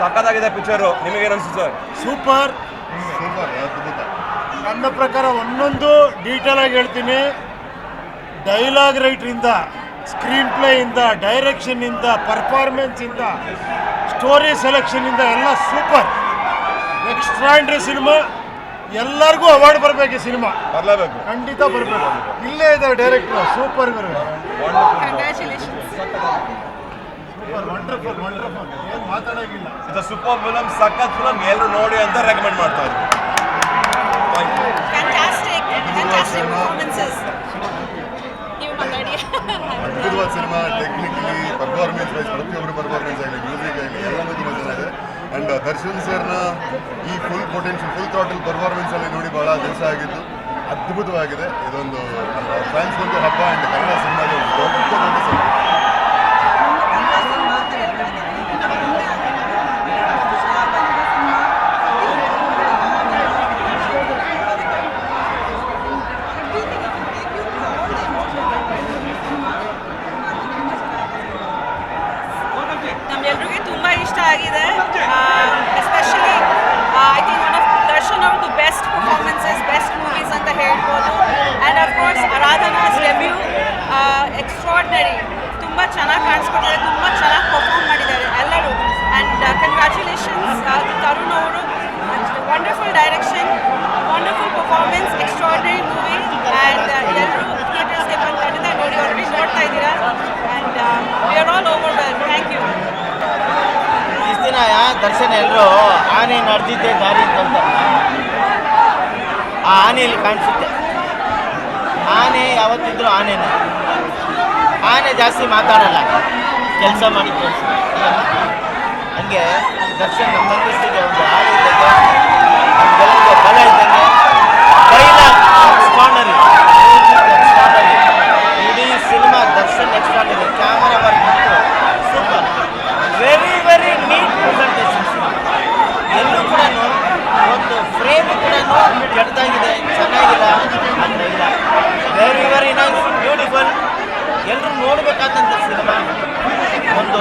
ಸಖತ್ತಾಗಿದೆ ಪಿಕ್ಚರು ನಿಮಗೇನು ಅನ್ಸುತ್ತೆ? Sir super. ಸೂಪರ್ ಅದ್ಭುತ ನನ್ನ ಪ್ರಕಾರ ಒಂದೊಂದು ಡೀಟೇಲ್ ಆಗಿ ಹೇಳ್ತೀನಿ. ಡೈಲಾಗ್ ರೈಟ್ರಿಂದ ಸ್ಕ್ರೀನ್ ಪ್ಲೇಯಿಂದ ಡೈರೆಕ್ಷನ್ನಿಂದ ಪರ್ಫಾರ್ಮೆನ್ಸಿಂದ ಸ್ಟೋರಿ ಸೆಲೆಕ್ಷನ್ನಿಂದ ಎಲ್ಲ ಸೂಪರ್ ಎಕ್ಸ್ಟ್ರಾಂಡ್ರಿ ಸಿನಿಮಾ ಎಲ್ಲರಿಗೂ ಅವಾರ್ಡ್ ಬರಬೇಕು ಈ ಸಿನಿಮಾ ಬರಲೇಬೇಕು. ಖಂಡಿತ ಬರಬೇಕು. ಇಲ್ಲೇ ಇದೆ ಡೈರೆಕ್ಟರ್ ಸೂಪರ್ ಬರಬೇಕು ವಂಡರ್ಫುಲ್ ವಂಡರ್ಫುಲ್ ಏನು ಮಾತಾಡೋಂಗಿಲ್ಲ. ಇದು ಸೂಪರ್ ಫಿಲಮ್ ಸಖತ್ ಫಿಲಮ್ ಎಲ್ಲರೂ ನೋಡಿ ಅಂತ ರೆಕಮೆಂಡ್ ಮಾಡ್ತಾ ಮಾತಾಡಿ. ಅದ್ಭುತವಾದ ಸಿನಿಮಾ ಟೆಕ್ನಿಕಲಿ ಪರ್ಫಾರ್ಮೆನ್ಸ್ ವೈಸ್ ಪ್ರತಿಯೊಬ್ಬರು ಪರ್ಫಾರ್ಮೆನ್ಸ್ ಆಗಲಿ ಮ್ಯೂಸಿಕ್ ಆಗಲಿ ಎಲ್ಲನೂ ತುಂಬ ಅಂಡ್ ಆ್ಯಂಡ್ ದರ್ಶನ್ ಸರ್ನ ಈ full potential full throttle performance ಅಲ್ಲಿ ನೋಡಿ ಬಹಳ ದಿವಸ ಆಗಿದ್ದು ಅದ್ಭುತವಾಗಿದೆ. ಇದೊಂದು ಫ್ಯಾನ್ಸ್ ಒಂದು ಹಬ್ಬ ಆ್ಯಂಡ್ ಕನ್ನಡ ಸಿನಿಮಾಗೆ ಒಂದು ದೊಡ್ಡ ದೊಡ್ಡ ಸಿನಿಮಾ ನಮ್ಮೆಲ್ರಿಗೂ ತುಂಬ ಇಷ್ಟ ಆಗಿದೆ. Especially I think one of Darshan ಅವ್ರದ್ದು ಬೆಸ್ಟ್ ಪರ್ಫಾರ್ಮೆನ್ಸಸ್ ಬೆಸ್ಟ್ ಮೂವೀಸ್ ಅಂತ ಹೇಳ್ಬೋದು. And of course Aradhana's debut extraordinary ತುಂಬ ಚೆನ್ನಾಗಿ ಕಾಣಿಸ್ಕೊಟ್ಟಿದ್ದಾರೆ ತುಂಬ ಚೆನ್ನಾಗಿ ಪರ್ಫಾರ್ಮ್ ಮಾಡಿದ್ದಾರೆ ಎಲ್ಲರೂ. ಆ್ಯಂಡ್ ಕಂಗ್ರ್ಯಾಚುಲೇಷನ್ಸ್ ತರುಣ್ ಅವರು wonderful direction wonderful performance extraordinary movie and ಎಲ್ಲರೂ ಥಿಯೇಟರ್ಸ್ಗೆ ಬಂದು ಖಂಡಿತ ನೋಡಿ ಆಲ್ರೆಡಿ ನೋಡ್ತಾ ಇದ್ದೀರಾ and we are all over well thank you ಇಷ್ಟು ದಿನ ಎಲ್ಲರೂ ಆನೆ ನಡೆದಿದ್ದೆ ದಾರಿ ಅಂತ ಆ ಆನೆಯಲ್ಲಿ ಕಾಣಿಸುತ್ತೆ. ಆನೆ ಯಾವತ್ತಿದ್ರೂ ಆನೆನೇ. ಆನೆ ಜಾಸ್ತಿ ಮಾತಾಡಲ್ಲ. ಕೆಲಸ ಮಾಡಿ ಕೆಲಸ ಹಂಗೆ ದರ್ಶನ್ ನಮ್ಮ ಮಂದಿಸ್ತಿಗೆ ಒಂದು ಆನೆ ಇದ್ದಂಗೆ ಬಲ ಇದ್ದಂಗೆ ಬೈಲ ಎಕ್ಸ್ಟ್ರಾನರಿ ಎಕ್ಸ್ಟ್ರಾನರಿ ಇಡೀ cinema Darshan extraordinary camera work super very very neat presentation ಎಲ್ಲೂ ಕೂಡ ಒಂದು ಫ್ರೇಮ್ ಕೂಡ ಕೆಟ್ಟದಾಗಿದೆ ಚೆನ್ನಾಗಿಲ್ಲ ಅಂತ ಇಲ್ಲ ವೆರಿ ವೆರಿ ನೈಸ್ ಬ್ಯೂಟಿಫುಲ್ ಎಲ್ಲರೂ ನೋಡಬೇಕಾದಂಥ ಸಿನಿಮಾ ಒಂದು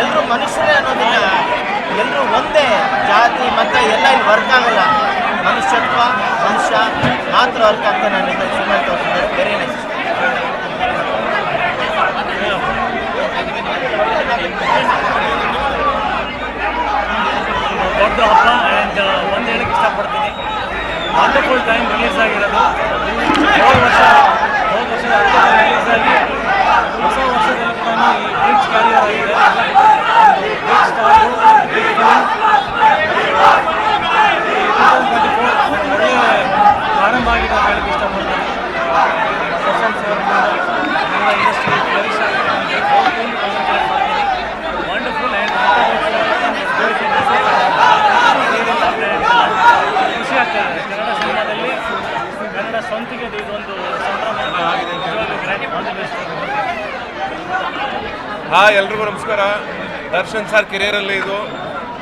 ಎಲ್ಲರೂ ಮನುಷ್ಯರೇ ಅನ್ನೋದನ್ನ ಎಲ್ಲರೂ ಒಂದೇ ಜಾತಿ, ಮತ, ಎಲ್ಲ ಇಲ್ಲಿ ವರ್ಕ್ ಆಗಲ್ಲ. ಮನುಷ್ಯತ್ವ ಮನುಷ್ಯ ಮಾತ್ರ ವರ್ಕ್ ಆಗ್ತಾನೆ ಅನ್ನೋದು ತೋರಿಸಿದ್ದಾರೆ ಬೇರೆ ದೊಡ್ಡ ಹಬ್ಬ ಆ್ಯಂಡ್ ಒಂದು ಹೇಳಕ್ಕೆ ಇಷ್ಟಪಡ್ತೀನಿ. ವಂಡರ್ಫುಲ್ ಟೈಮ್ ರಿಲೀಸ್ ಆಗಿರೋದು. ಹೋದ ವರ್ಷ, ಹೋದ ವರ್ಷದ ಅಕ್ಟೋಬರ್ ರಿಲೀಸ್ ಆಗಿ ಹೊಸ ವರ್ಷದಲ್ಲಿ ಕೂಡ ಈ ಬ್ರಿಡ್ಜ್ ಕ್ಯಾರಿಯರ್ ಆಗಿದೆ ಒಂದು ಬ್ರಿಡ್ಜ್ ಸ್ಟಾರ್ಟು ಬಿಗ್ ಫಿಲಮ್ ಒಳ್ಳೆಯ ಪ್ರಾರಂಭ ಆಗಿದೆ ಅಂತ ಹೇಳಕ್ಕೆ ಇಷ್ಟಪಡ್ತೀನಿ Darshan sir Kannada industry flourish ಆಗಿದೆ ವಂಡರ್ಫುಲ್ ಖುಷಿ ಆಗ್ತಾ ಇದೆ ಕನ್ನಡ ಸಿನಿಮಾದಲ್ಲಿ ಕನ್ನಡ ಸ್ವಂತಿಗೆ ಇದೊಂದು ಹಾಯ್ ಎಲ್ರಿಗೂ ನಮಸ್ಕಾರ. ದರ್ಶನ್ ಸರ್ ಕೆರಿಯರಲ್ಲಿ ಇದು.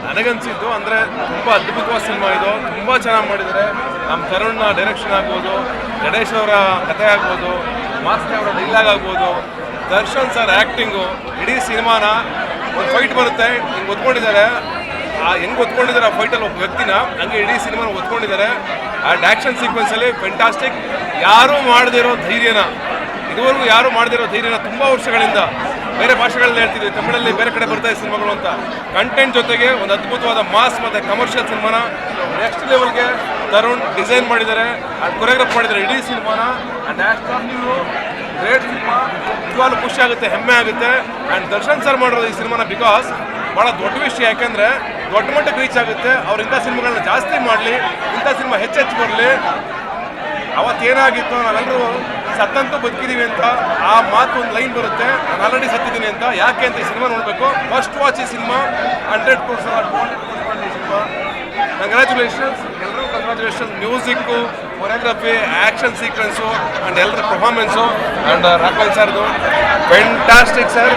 ನನಗನ್ಸಿದ್ದು ಅಂದರೆ ತುಂಬ ಅದ್ಭುತವಾದ ಸಿನಿಮಾ ಇದು. ತುಂಬ ಚೆನ್ನಾಗಿ ಮಾಡಿದ್ದಾರೆ. ನಮ್ಮ ತರುಣ್ನ ಡೈರೆಕ್ಷನ್ ಆಗ್ಬೋದು ಗಣೇಶ್ ಅವರ ಕಥೆ ಆಗ್ಬೋದು ಮಾಸ್ತಿ ಅವರ ಡೈಲಾಗ್ ಆಗ್ಬೋದು. ದರ್ಶನ್ ಸರ್ ಆ್ಯಕ್ಟಿಂಗು ಇಡೀ ಸಿನಿಮಾನ ಒಂದು ಫೈಟ್ ಬರುತ್ತೆ. ಹಿಂಗೆ ಒತ್ಕೊಂಡಿದ್ದಾರೆ ಆ ಹೆಂಗೆ ಒತ್ಕೊಂಡಿದ್ದಾರೆ ಆ ಫೈಟಲ್ಲಿ ಒಬ್ಬ ವ್ಯಕ್ತಿನ, ಹಂಗೆ ಇಡೀ ಸಿನಿಮಾನ ಒತ್ಕೊಂಡಿದ್ದಾರೆ ಆ ಆ್ಯಕ್ಷನ್ ಸೀಕ್ವೆನ್ಸಲ್ಲಿ ಫೆಂಟಾಸ್ಟಿಕ್ ಯಾರೂ ಮಾಡದಿರೋ ಧೈರ್ಯನ, ಇದುವರೆಗೂ ಯಾರು ಮಾಡದಿರೋ ಧೈರ್ಯನ ತುಂಬ ವರ್ಷಗಳಿಂದ ಬೇರೆ ಭಾಷೆಗಳಲ್ಲಿ ಹೇಳ್ತಿದ್ವಿ, ತಮಿಳಲ್ಲಿ ಬೇರೆ ಕಡೆ ಬರ್ತಾ ಇದೆ ಸಿನಿಮಾಗಳು ಅಂತ. ಕಂಟೆಂಟ್ ಜೊತೆಗೆ ಒಂದು ಅದ್ಭುತವಾದ ಮಾಸ್ ಮತ್ತು ಕಮರ್ಷಿಯಲ್ ಸಿನಿಮಾನ. ನೆಕ್ಸ್ಟ್ ಲೆವೆಲ್ಗೆ ತರುಣ್ ಡಿಸೈನ್ ಮಾಡಿದ್ದಾರೆ ಆ್ಯಂಡ್ ಕೊರಿಯೋಗ್ರಾಫ್ ಮಾಡಿದ್ದಾರೆ ಇಡೀ ಸಿನಿಮಾನ. ಆ್ಯಂಡ್ ಗ್ರೇಟ್ ಸಿನಿಮಾ ನಿಜವಾಗ್ಲೂ ಖುಷಿ ಆಗುತ್ತೆ, ಹೆಮ್ಮೆ ಆಗುತ್ತೆ. ಆ್ಯಂಡ್ ದರ್ಶನ್ ಸರ್ ಮಾಡಿರೋದು ಈ ಸಿನಿಮಾನ ಬಿಕಾಸ್ ಭಾಳ ದೊಡ್ಡ ವಿಷಯ ಯಾಕೆಂದರೆ ದೊಡ್ಡ ಮಟ್ಟಕ್ಕೆ ರೀಚ್ ಆಗುತ್ತೆ. ಅವ್ರು ಇಂಥ ಸಿನಿಮಾಗಳನ್ನ ಜಾಸ್ತಿ ಮಾಡಲಿ, ಇಂಥ ಸಿನಿಮಾ ಹೆಚ್ಚೆಚ್ಚು ಬರಲಿ ಅವತ್ತೇನಾಗಿತ್ತು ನಾವೆಲ್ಲರೂ ಸತ್ತಂತೂ ಬದುಕಿದೀವಿ ಅಂತ ಆ ಮಾತು ಒಂದು ಲೈನ್ ಬರುತ್ತೆ. ನಾನು ಆಲ್ರೆಡಿ ಸತ್ತಿದ್ದೀನಿ ಅಂತ. ಯಾಕೆ ಅಂತ ಈ ಸಿನಿಮಾ ನೋಡಬೇಕು. ಫಸ್ಟ್ ವಾಚ್ ಈ ಸಿನಿಮಾ ಹಂಡ್ರೆಡ್ ಕೋರ್ಸ್ ಈ ಸಿನಿಮಾ. ಕಂಗ್ರ್ಯಾಚುಲೇಷನ್ಸ್ ಎಲ್ಲರೂ congratulations music choreography action sequence and ಎಲ್ಲರ ಪರ್ಫಾರ್ಮೆನ್ಸು ಆ್ಯಂಡ್ ರಾಕಲ್ ಸರ್ದು ಫೆಂಟಾಸ್ಟಿಕ್ ಸರ್